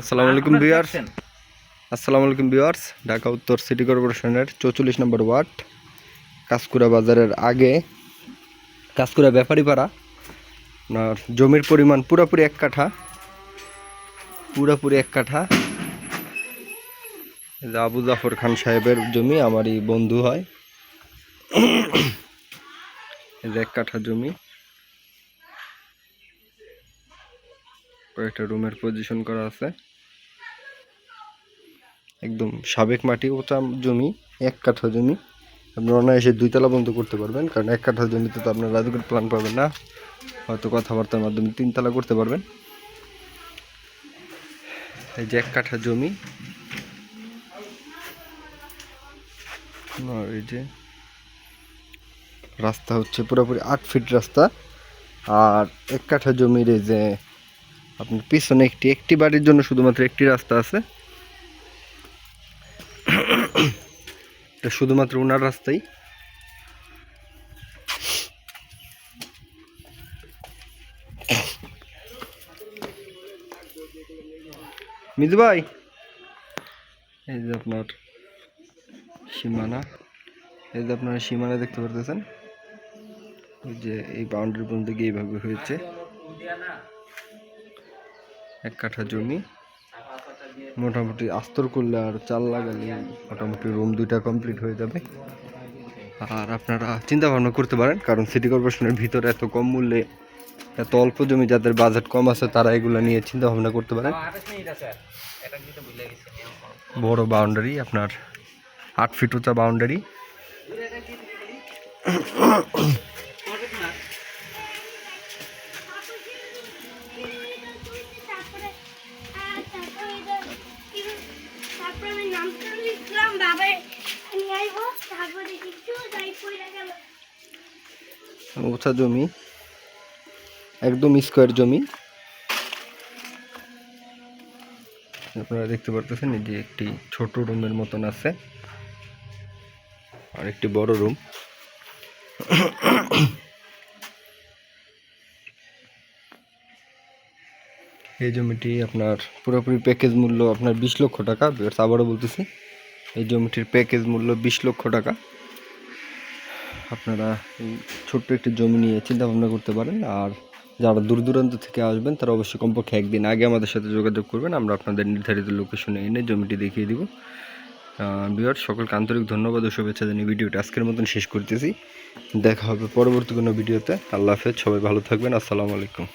আসসালামু আলাইকুম ভিউয়ার্স। আসসালামু আলাইকুম ভিউয়ার্স ঢাকা উত্তর সিটি কর্পোরেশনের চৌচল্লিশ নম্বর ওয়ার্ড কাঁচকুড়া বাজারের আগে কাঁচকুড়া ব্যাপারী পাড়া আপনার জমির পরিমাণ পুরোপুরি এক কাঠা পুরোপুরি এক কাঠা। আবু জাফর খান সাহেবের জমি আমারই বন্ধু হয়। এই যে এক কাঠা জমি। কয়েকটা রুমের পজিশন করা আছে। একদম সাবেক মাটি ওটা জমি, এক কাঠা জমি। আপনারা অনায়াসে দুইতলা বন্ধ করতে পারবেন, কারণ এক কাঠা জমিতে তো আপনার রাজুকের প্ল্যান পাবেন না। হয়তো কথাবার্তার মাধ্যমে তিনতলা করতে পারবেন। এই যে এক কাঠা জমি। এই যে রাস্তা হচ্ছে পুরোপুরি আট ফিট রাস্তা। আর এক কাঠা জমির এই যে আপনার পিছনে একটি একটি বাড়ির জন্য শুধুমাত্র একটি রাস্তা আছে। এটা শুধুমাত্র ওনার রাস্তাই। মিজু ভাই, এই যে আপনার সীমানা, এই যে আপনারা সীমানা দেখতে পারতেছেন, ওই যে এই বাউন্ডারি পর্যন্ত গিয়ে এইভাবে হয়েছে। এক কাঠা জমি। মোটামুটি আস্তর করলে আর চাল লাগালে মোটামুটি রুম দুইটা কমপ্লিট হয়ে যাবে। আর আপনারা চিন্তা ভাবনা করতে পারেন, কারণ সিটি কর্পোরেশনের ভিতরে এত কম মূল্যে, এত অল্প জমি যাদের বাজেট কম আছে, তারা এগুলো নিয়ে চিন্তা ভাবনা করতে পারেন। বড় বাউন্ডারি আপনার আট ফিট উঁচা বাউন্ডারি উঁচা জমি, একদম স্কোয়ার জমি। আপনারা দেখতে পারতেছেন, এই যে একটি ছোট রুমের মতন আছে, আর একটি বড় রুম। এই জমিটি আপনার পুরোপুরি প্যাকেজ মূল্য আপনার বিশ লক্ষ টাকা আবারও বলতেছি, এই জমিটির প্যাকেজ মূল্য বিশ লক্ষ টাকা। আপনারা ছোট্ট একটি জমি নিয়ে চিন্তা ভাবনা করতে পারেন, আর যারা দূর দূরান্ত থেকে আসবেন, তারা অবশ্যই কমপক্ষে একদিন আগে আমাদের সাথে যোগাযোগ করবেন। আমরা আপনাদের নির্ধারিত লোকেশনে এনে জমিটি দেখিয়ে দিব। বিহার সকলকে আন্তরিক ধন্যবাদ ও শুভেচ্ছা জানিয়ে ভিডিওটা আজকের মতন শেষ করতেছি। দেখা হবে পরবর্তী কোনো ভিডিওতে। আল্লাহ হাফেজ, সবাই ভালো থাকবেন। আসসালামু আলাইকুম।